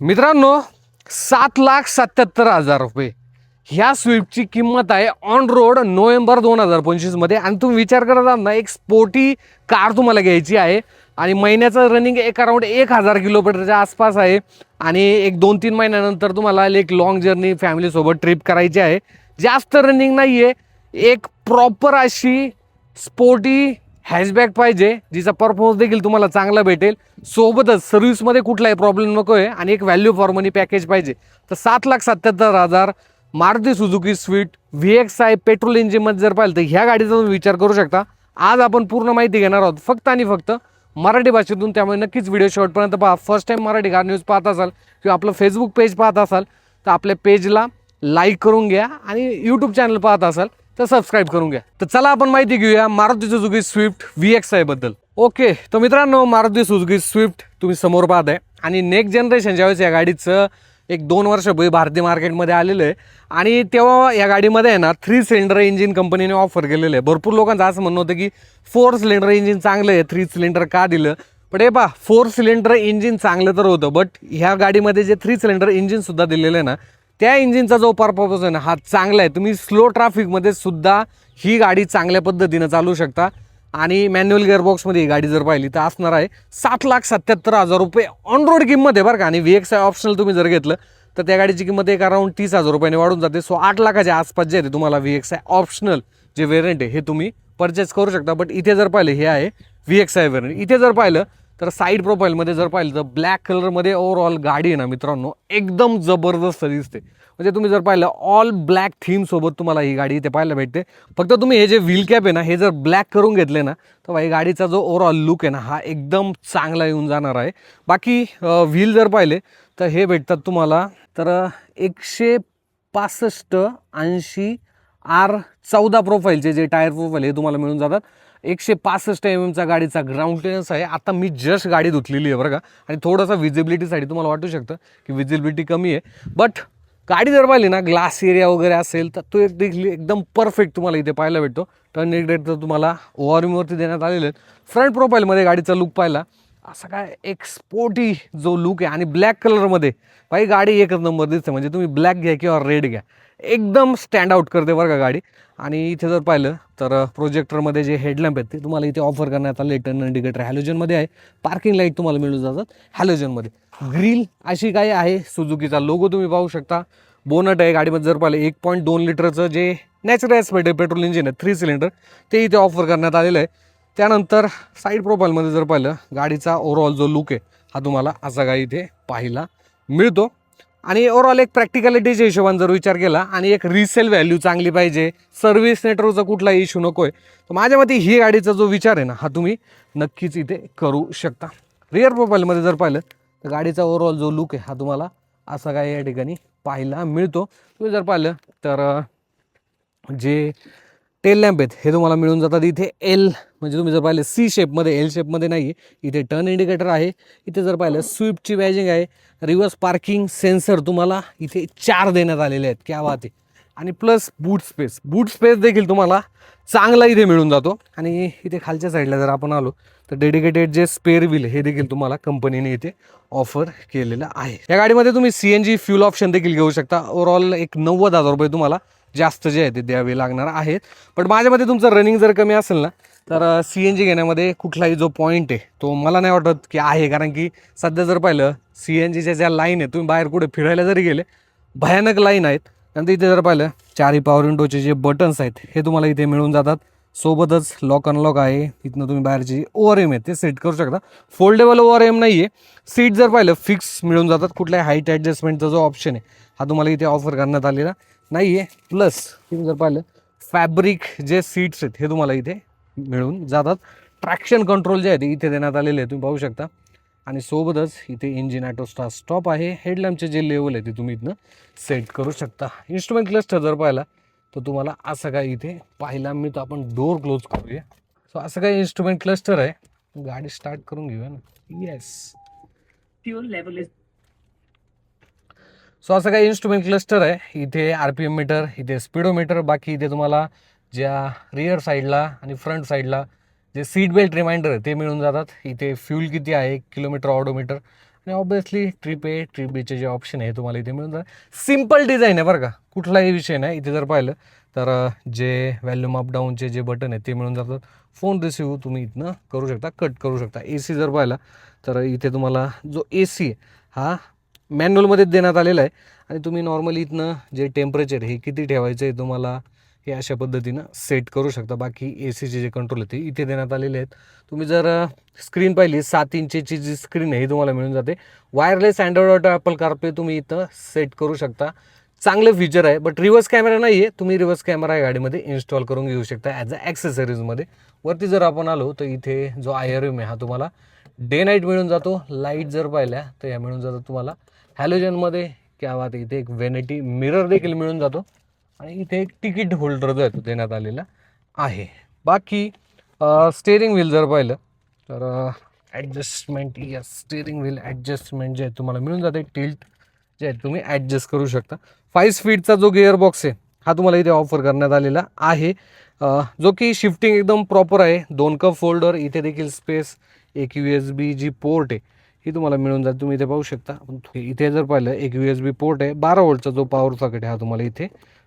मित्रांनो सात लाख सत्याहत्तर हजार रुपये. ह्या स्विफ्टची किंमत आहे ऑन रोड नोव्हेंबर दोन हजार पंचवीसमध्ये आणि तुम्ही विचार करत आहात ना एक स्पोर्टी कार तुम्हाला घ्यायची आहे. आणि महिन्याचं रनिंग एक अराउंड एक हजार किलोमीटरच्या आसपास आहे. आणि एक दोन तीन महिन्यानंतर तुम्हाला एक लॉंग जर्नी फॅमिलीसोबत ट्रिप करायची आहे. जास्त रनिंग नाही आहे एक प्रॉपर अशी स्पोर्टी हॅशबॅक पाहिजे जिचा परफॉर्मन्स देखील तुम्हाला चांगला भेटेल. सोबतच सर्व्हिसमध्ये कुठलाही प्रॉब्लेम नको आहे आणि एक व्हॅल्यू फॉर मनी पॅकेज पाहिजे. तर सात लाख सत्याहत्तर हजार Maruti Suzuki Swift V X I petrol इंजिनमध्ये जर पाहिलं तर ह्या गाडीचा तुम्ही विचार करू शकता. आज आपण पूर्ण माहिती घेणार आहोत. फक्त आणि फक्त मराठी भाषेतून. त्यामुळे नक्कीच व्हिडिओ शेवटपर्यंत पहा. First time Marathi car news पाहत असाल किंवा आपलं फेसबुक पेज पाहत असाल तर आपल्या पेजला लाईक करून घ्या आणि यूट्यूब चॅनल पाहत असाल. तर सबस्क्राईब करून घ्या. तर चला आपण माहिती घेऊया Maruti Suzuki Swift V X आयबद्दल. Okay तर मित्रांनो मारुती सुझुकी स्विफ्ट तुम्ही समोर पाहताय. आणि नेक्स्ट जनरेशन ज्यावेळेस या गाडीचं एक दोन वर्षापूर्वी भारतीय मार्केटमध्ये आलेलं आहे आणि तेव्हा या गाडीमध्ये आहे ना थ्री सिलेंडर इंजिन कंपनीने ऑफर केलेलं आहे. भरपूर लोकांचं असं म्हणणं होतं की फोर सिलेंडर इंजिन चांगलं आहे थ्री सिलेंडर का दिलं? पण हे पहा फोर सिलेंडर इंजिन चांगलं तर होतं बट ह्या गाडीमध्ये जे थ्री सिलेंडर इंजिनसुद्धा दिलेलं आहे ना त्या इंजिनचा जो परफॉर्मन्स आहे ना हा चांगला आहे. तुम्ही स्लो ट्रॅफिकमध्ये सुद्धा ही गाडी चांगल्या पद्धतीनं चालू शकता. आणि मॅन्युअल गिअरबॉक्समध्ये ही गाडी जर पाहिली तर असणार आहे सात लाख सत्याहत्तर हजार रुपये ऑन रोड किंमत आहे बरं का. आणि व्ही एक्स आय ऑप्शनल तुम्ही जर घेतलं तर त्या गाडीची किंमत एक अराऊंड तीस हजार रुपयाने वाढून जाते. सो आठ लाखाच्या आसपास जे आहे ते तुम्हाला व्ही एक्स आय ऑप्शनल जे वेरियंट आहे हे तुम्ही परचेस करू शकता. बट इथे जर पाहिलं हे आहे व्ही एक्स आय वेरियंट इथे जर पाहिलं तर साईड प्रोफाईलमध्ये जर पाहिलं तर ब्लॅक कलरमध्ये ओव्हरऑल गाडी आहे ना मित्रांनो एकदम जबरदस्त दिसते. म्हणजे तुम्ही जर पाहिलं ऑल ब्लॅक थीमसोबत तुम्हाला ही गाडी इथे पाहायला भेटते. फक्त तुम्ही हे जे व्हील कॅप आहे ना हे जर ब्लॅक करून घेतले ना तर ही गाडीचा जो ओव्हरऑल लुक आहे ना हा एकदम चांगला येऊन जाणार आहे. बाकी व्हील जर पाहिले तर हे भेटतात तुम्हाला तर एकशे पासष्ट ऐंशी आर चौदा प्रोफाईलचे जे टायर प्रोफाईल हे तुम्हाला मिळून जातात. एकशे पासष्ट एम एमचा गाडीचा ग्राउंड क्लिअरन्स आहे. आता मी जस्ट गाडी धुतलेली आहे बरं का. आणि थोडंसं विजिबिलिटीसाठी तुम्हाला वाटू शकतं की विजिबिलिटी कमी आहे. बट गाडी जर पाहिली ना ग्लास एरिया वगैरे असेल तर तो एक देखील एकदम परफेक्ट तुम्हाला इथे पाहायला भेटतो. टर्न रेट तर तुम्हाला ओआरमीवरती देण्यात आलेले आहेत. फ्रंट प्रोफाईलमध्ये गाडीचा लुक पाहिला. असा काय एक स्पोर्टी जो लुक आहे आणि ब्लॅक कलरमध्ये भाई गाडी एकच नंबर दिसते. म्हणजे तुम्ही ब्लॅक घ्या किंवा रेड घ्या. एकदम स्टँड आउट करते बरं का गाडी. आणि इथे जर पाहिलं तर प्रोजेक्टरमध्ये जे हेडलॅम्प आहेत ते तुम्हाला इथे ऑफर करण्यात आले. टर्न इंडिकेटर हॅलोजनमध्ये आहे. पार्किंग लाइट तुम्हाला मिळून जातात हॅलोजनमध्ये ग्रील अशी काय आहे. सुझुकीचा लोगो तुम्ही पाहू शकता. बोनट आहे गाडीमध्ये. जर पाहिलं एक पॉईंट दोन लिटरचं जे नॅचरल ॲस्पेट आहे पेट्रोल इंजिन आहे थ्री सिलेंडर ते इथे ऑफर करण्यात आलेलं आहे. त्यानंतर साईड प्रोफाईलमध्ये जर पाहिलं गाडीचा ओव्हरऑल जो लुक आहे हा तुम्हाला असा काही इथे पाहायला मिळतो. आणि ओव्हरऑल एक प्रॅक्टिकॅलिटीच्या हिशोबाने जर विचार केला आणि एक रिसेल व्हॅल्यू चांगली पाहिजे सर्व्हिस नेटवर्कचा कुठलाही इश्यू नको आहे तर माझ्या मते ही गाडीचा जो विचार आहे ना हा तुम्ही नक्कीच इथे करू शकता. रिअर प्रोफाईलमध्ये जर पाहिलं तर गाडीचा ओव्हरऑल जो लुक आहे हा तुम्हाला असा काही या ठिकाणी पाहायला मिळतो. तुम्ही जर पाहिलं तर जे टेल लॅम्प आहेत. हे तुम्हाला मिळून जातात इथे एल म्हणजे तुम्ही जर पाहिलं सी शेपमध्ये एल शेपमध्ये नाही आहे इथे टर्न इंडिकेटर आहे. इथे जर पाहिलं स्विफ्टची बॅजिंग आहे. रिव्हर्स पार्किंग सेन्सर तुम्हाला इथे चार देण्यात आलेले आहेत. क्या वाते आणि plus boot space boot space देखील तुम्हाला चांगला इथे मिळून जातो. आणि इथे खालच्या साईडला जर आपण आलो तर डेडिकेटेड जे स्पेअर व्हील हे देखील तुम्हाला कंपनीने इथे ऑफर केलेलं आहे. या गाडीमध्ये तुम्ही C N G fuel option देखील घेऊ शकता. ओव्हरऑल एक नव्वद हजार रुपये तुम्हाला जास्त जे आहे ते द्यावे लागणार आहेत. पण माझ्यामध्ये तुमचं रनिंग जर कमी असेल ना तर सी एन जी घेण्यामध्ये कुठलाही जो पॉईंट आहे तो मला नाही वाटत की आहे. कारण की सध्या जर पाहिलं सी एन जीच्या ज्या लाईन आहे तुम्ही बाहेर कुठे फिरायला जरी गेले भयानक लाईन आहेत. नंतर इथे जर पाहिलं चारी पॉवर विंडोचे जे बटन्स आहेत हे तुम्हाला इथे मिळून जातात. सोबतच लॉक अनलॉक आहे. इथनं तुम्ही बाहेरची ओव्हर एम आहे ते सेट करू शकता. फोल्डेबल ओव्हर एम नाही आहे सीट जर पाहिलं फिक्स मिळून जातात. कुठल्याही हाईट ॲडजस्टमेंटचा जो ऑप्शन आहे हा तुम्हाला इथे ऑफर करण्यात आलेला. नाही आहे प्लस तुम्ही जर पाहिलं फॅब्रिक जे सीट्स आहेत हे तुम्हाला इथे मिळून जातात. ट्रॅक्शन कंट्रोल जे आहे ते इथे देण्यात आलेले आहे तुम्ही पाहू शकता. आणि सोबतच इथे इंजिन ॲटो स्टार स्टॉप आहे. हेडलॅम्पचे जे लेवल आहे ते तुम्ही इथनं सेट करू शकता. इन्स्ट्रुमेंट क्लस्टर जर पाहिला तर तुम्हाला असं काय इथे पाहायला मिळतं आपण डोअर क्लोज करूया. सो असं काय इन्स्ट्रुमेंट क्लस्टर आहे. गाडी स्टार्ट करून घेऊया ना. Yes fuel level is so असं काही इन्स्ट्रुमेंट क्लस्टर आहे. इथे आर पी एम मीटर इथे स्पीडोमीटर बाकी इथे तुम्हाला ज्या रिअर साईडला आणि फ्रंट साईडला जे सीट बेल्ट रिमाइंडर आहे ते मिळून जातात. इथे फ्यूल किती आहे? किलोमीटर ऑडोमीटर आणि ऑब्विसली ट्रिप ए ट्रिप बीचे जे ऑप्शन आहे तुम्हाला इथे मिळून जातात. सिंपल डिझाईन आहे बरं का. कुठलाही विषय नाही. इथे जर पाहिलं तर जे व्हॅल्यूम अप डाऊनचे जे बटन आहे ते मिळून जातात. फोन रिसिव्ह तुम्ही इथनं करू शकता कट करू शकता. ए सी जर पाहिला तर इथे तुम्हाला जो ए सी आहे हा मॅन्युअलमध्येच देण्यात आलेलं आहे. आणि तुम्ही नॉर्मली इथनं जे टेम्परेचर हे किती ठेवायचं आहे तुम्हाला हे अशा पद्धतीनं सेट करू शकता. बाकी ए सीचे जे कंट्रोल आहे ते इथे देण्यात आलेले आहेत. तुम्ही जर स्क्रीन पाहिली सात इंचेची जी स्क्रीन आहे ही तुम्हाला मिळून जाते. Wireless Android Auto Apple CarPlay तुम्ही इथं सेट करू शकता. चांगलं फीचर आहे बट रिव्हर्स कॅमेरा नाही आहे तुम्ही रिव्हर्स कॅमेरा या गाडीमध्ये इन्स्टॉल करून घेऊ शकता ॲज अ ॲक्सेसरीजमध्ये वरती जर आपण आलो तर इथे जो आय आर एम आहे हा तुम्हाला डे नाईट मिळून जातो. लाइट जर पाहिल्या तर या मिळून जातात तुम्हाला. हॅलोजनमध्ये क्या बात इथे एक वेनेटी मिरर देखील मिळून जातो. आणि इथे एक तिकीट होल्डर जो आहे तो देण्यात आलेला आहे. बाकी स्टेअरिंग व्हील जर पाहिलं तर ॲडजस्टमेंट या स्टेअरिंग व्हील ॲडजस्टमेंट जे आहे तुम्हाला मिळून जाते. टिल्ट जे आहे तुम्ही ॲडजस्ट करू शकता. फाईव्ह स्पीडचा जो गिअर बॉक्स आहे हा तुम्हाला इथे ऑफर करण्यात आलेला आहे. जो की शिफ्टिंग एकदम प्रॉपर आहे. दोन कप फोल्डर इथे देखील स्पेस एक U S B C port आहे. ही तुम्हाला मिळून जाईल. तुम्ही इथे पाहू शकता. इथे जर पाहिलं एक यू एस बी पोर्ट आहे. बारा वोल्टचा जो पॉवर सॉकेट आहे हा तुम्हाला इथे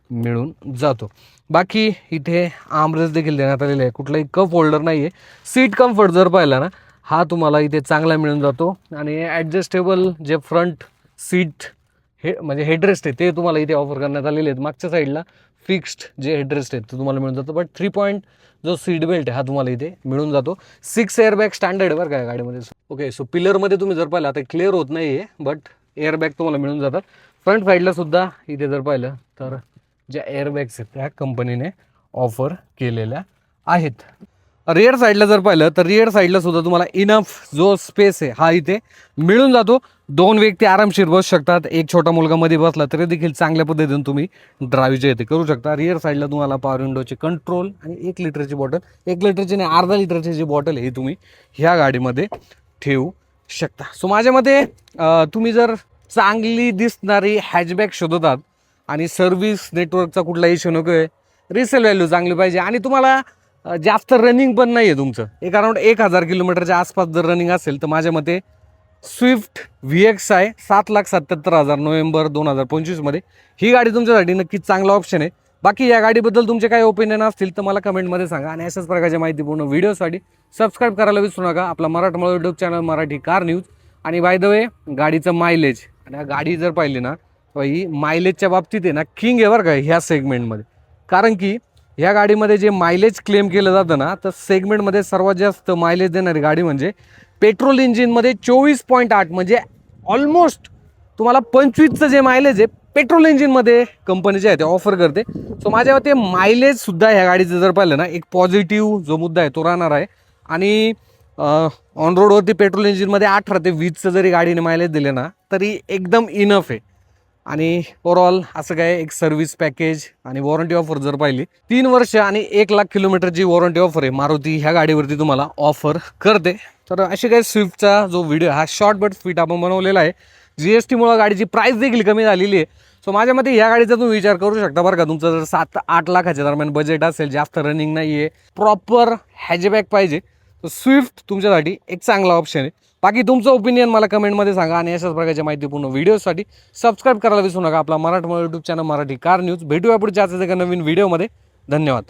मिळून जातो. बाकी इथे आमरेस देखील देण्यात आलेले आहे. कुठलाही कप होल्डर नाही आहे सीट कम्फर्ट जर पाहिला ना हा तुम्हाला इथे चांगला मिळून जातो. आणि ॲडजस्टेबल जे फ्रंट सीट हे म्हणजे हेडरेस्ट आहे ते तुम्हाला इथे ऑफर करण्यात आलेले आहेत. मागच्या साईडला फिक्स्ड जे हेडरेस्ट आहेत ते तुम्हाला मिळून जातं. बट थ्री पॉईंट जो सीट बेल्ट आहे हा तुम्हाला इथे मिळून जातो. सिक्स एअरबॅग स्टँडर्ड बरं काय गाडीमध्ये. ओके सो पिलरमध्ये तुम्ही जर पाहिलं आता क्लिअर होत नाही आहे बट एअरबॅग तुम्हाला मिळून जातात. फ्रंट साईडला सुद्धा इथे जर पाहिलं तर ज्या एअरबॅग्स आहेत त्या कंपनीने ऑफर केलेल्या आहेत. रिअर साईडला जर पाहिलं तर रिअर साईडला सुद्धा तुम्हाला इनफ जो स्पेस आहे हा इथे मिळून जातो. दोन व्यक्ती आरामशीर बसू शकतात. एक छोटा मुलगा मध्ये बसला तरी देखील चांगल्या पद्धतीने तुम्ही ड्राईव्ह जे ते करू शकता. रिअर साईडला तुम्हाला पॉवर विंडोचे कंट्रोल आणि एक लिटरची बॉटल एक लिटरची नाही अर्धा लिटरची जी बॉटल आहे ही तुम्ही ह्या गाडीमध्ये ठेवू शकता. सो माझ्या मते तुम्ही जर चांगली दिसणारी हॅचबॅक शोधतात आणि सर्व्हिस नेटवर्कचा कुठला इश्यू नको आहे रिसेल व्हॅल्यू चांगली पाहिजे आणि तुम्हाला जास्त रनिंग पण नाही आहे तुमचं. एक अराउंड एक हजार किलोमीटरच्या आसपास जर रनिंग असेल तर माझ्या मते स्विफ्ट व्ही एक्स आहे सात लाख सत्याहत्तर हजार नोव्हेंबर दोन हजार पंचवीसमध्ये ही गाडी तुमच्यासाठी नक्कीच चांगला ऑप्शन आहे. बाकी या गाडीबद्दल तुमचे काही ओपिनियन असतील तर मला कमेंटमध्ये सांगा. आणि अशाच प्रकारच्या माहितीपूर्ण व्हिडिओसाठी सबस्क्राईब करायला विसरू नका. आपला मराठमोळा YouTube channel Marathi car news आणि बाय द वे गाडीचं मायलेज आणि गाडी जर पाहिली ना तर ही मायलेजच्या बाबतीत आहे ना किंग आहे बरं का ह्या सेगमेंटमध्ये कारण की ह्या गाडीमध्ये जे मायलेज क्लेम केलं जातं ना तर सेगमेंटमध्ये सर्वात जास्त मायलेज देणारी गाडी म्हणजे पेट्रोल इंजिनमध्ये चोवीस पॉईंट आठ म्हणजे ऑलमोस्ट तुम्हाला पंचवीसचं जे मायलेज आहे पेट्रोल इंजिनमध्ये कंपनी जे आहे ते ऑफर करते. सो माझ्या मते मायलेजसुद्धा ह्या गाडीचं जर पाहिलं ना एक पॉझिटिव्ह जो मुद्दा आहे तो राहणार आहे. आणि ऑन रोडवरती पेट्रोल इंजिनमध्ये अठरा ते वीसचं जरी गाडीने मायलेज दिले ना तरी एकदम इनफ आहे. आणि ओव्हरऑल असं काय एक सर्व्हिस पॅकेज आणि वॉरंटी ऑफर जर पाहिली तीन वर्ष आणि एक लाख किलोमीटरची वॉरंटी ऑफर आहे. मारुती ह्या गाडीवरती तुम्हाला ऑफर करते. तर अशी काय स्विफ्टचा जो व्हिडिओ हा शॉर्ट बट स्वीट आपण बनवलेला आहे. जी एस टीमुळं गाडीची प्राईस देखील कमी झालेली आहे. सो माझ्या मते ह्या गाडीचा तुम्ही विचार करू शकता बरं का. तुमचं जर सात आठ लाखाच्या दरम्यान बजेट असेल जास्त रनिंग नाही आहे प्रॉपर हॅजबॅक पाहिजे. तर स्विफ्ट तुमच्यासाठी एक चांगला ऑप्शन आहे. बाकी तुमचं ओपिनियन मला कमेंटमध्ये सांगा आणि अशाच प्रकारच्या माहितीपूर्ण व्हिडिओसाठी सबस्क्राईब करायला विसरू नका. आपला मराठमोळा YouTube channel Marathi car news भेटूया पुढच्या आजच्या एका नवीन व्हिडिओमध्ये धन्यवाद.